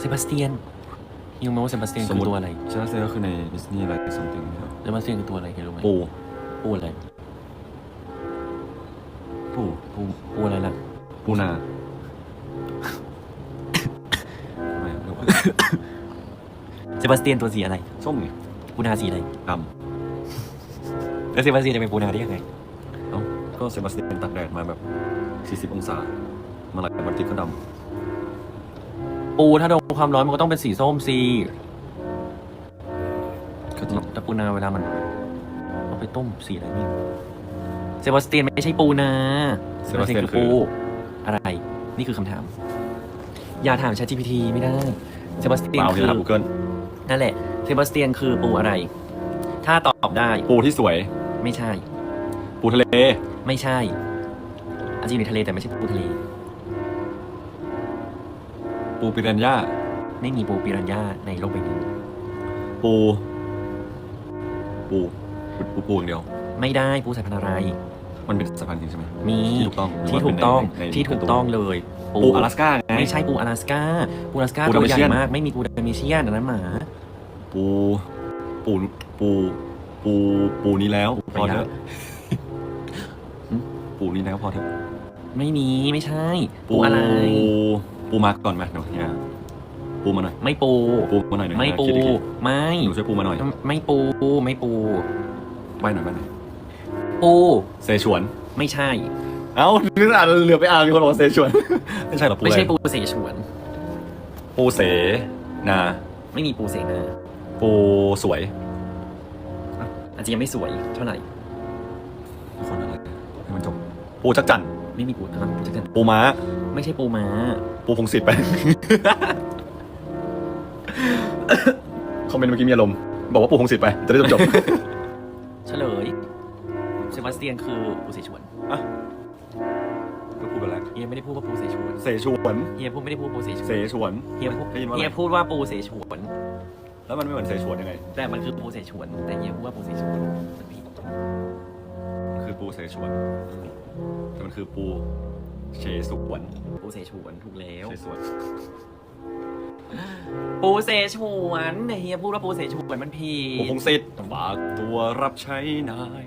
เซบาสเตียนยังรู้ไหมว่าเซบาสเตียนสมคืมุอติตัวอะไรใช่ไหมเซก็คือในดิสนีย์อะไรสัมติงครับเซบาสเตียนคือตัวอะไรแกรู้ไหมปูปูอะไรปูปูปูอะไรล่ะปูนาทำไมอะเรียกว่าเซบาสเตียนตัวสีอะไรส้มไงปูนาสีอะไรดแล้วเซบาสเตียนจะเป็นปูนาได้ยังไงำเอ้าก็เซบาสเตียนตากแดดมาแบบ 40 องศามาหลายวันติดก็ด ปูถ้าโดนความร้อนมันก็ต้องเป็นสีส้มสิำก็ต้องแต่ปูนาเวลามันเอาไปต้มสีอะไรนี่เซบาสเตียนไม่ใช่ปูนาเซบาสเตียนคือปูอะไร นี่คือคำถาม อย่าถาม ChatGPT ไม่ได้เซบาสเตียนเปล่าคืที่อถาม Google นั่นแหละเซบาสเตียนคือปูอะไร ถ้าตอบได้ปูที่สวย ไม่ใช่ ปูทะเล ไม่ใช่อาจจะอยู่ในทะเลแต่ไม่ใช่ปูทะเล ปูปิรันย่าไม่มีปูปิรันย่าในโลกใบนี้ปูปูปูปูอย่างเดียว ไม่ได้ปูสายพันธุ์อะไร มันเป็นสายพันธุ์จริงใช่ไหมมี ที่ถูกต้องหรือที่ว่าถูกต้องเป็นในในที่ถูกต้องเลยปูอลาสก้าไง ไม่ใช่ปูอลาสก้าปูอลาสก้าปูตัวใหญ่ Dalmatian มากไม่มีปูดามิเชียนอันนั้นหมา ปู ปูปู ปูปูนี้แล้ว พอเถอะหึปูนี้แล้วพอเถอะ ไม่มีไม่ใช่ ปูอะไร ปูมาก่อนไหมเดี๋ยวเนี่ยปูมาหน่อย ไม่ปู ปูมาหน่อยหนึ่งไม่ปูคิดอีกทีไม่หนูช่วยปูมาหน่อย ไม่ปู ไม่ปูใบหน่อยใบหน่อย ปูเซชวน ไม่ใช่ เอ้านึกอ่านเหลือไปอ่านมีคนบอกว่าเซชวน ไม่ใช่หรอปูไม่ใช่อะรปูเสฉวน ปูเสนา ไม่มีปูเสนา ปูสวย อาจจะยังไม่สวยเท่าไหร่คนอะไรให้มันจบปูจักจั่น ไม่มีปูอะปูจักรจันทร์ปูม้า ไม่ใช่ปูม้า ปูพงศิษฐ์ไป คอมเมนต์เมื่อกี้มีอารมณ์บอกว่าปูพงศิษฐ์ไป จะได้จบจบเฉลยเซบาสเตียนคือปูเสฉวนก็พูดไปแล้วเฮียไม่ได้พูดว่าปูเสฉวนเสฉวนเฮียพูดไม่ได้พูดปูเสฉวเสนฉวน เฮียพูดได้ยินว่าอะไร เฮียพูดว่าปูเสฉวน แล้วมันไม่เหมือนเสฉวนยังไง แต่มันคือปูเสฉวน แต่เฮียพูดว่าปูเสฉวนมันผิด คือปูเสฉวน แต่มันคือปูเชสวนปูเสฉวนถูกแล้ว เชสวน ปูเสฉวนแต่เฮียพูดว่าปูเสฉวนมันผิปูดพงศิษฐ์ฝากตัวรับใช้นาย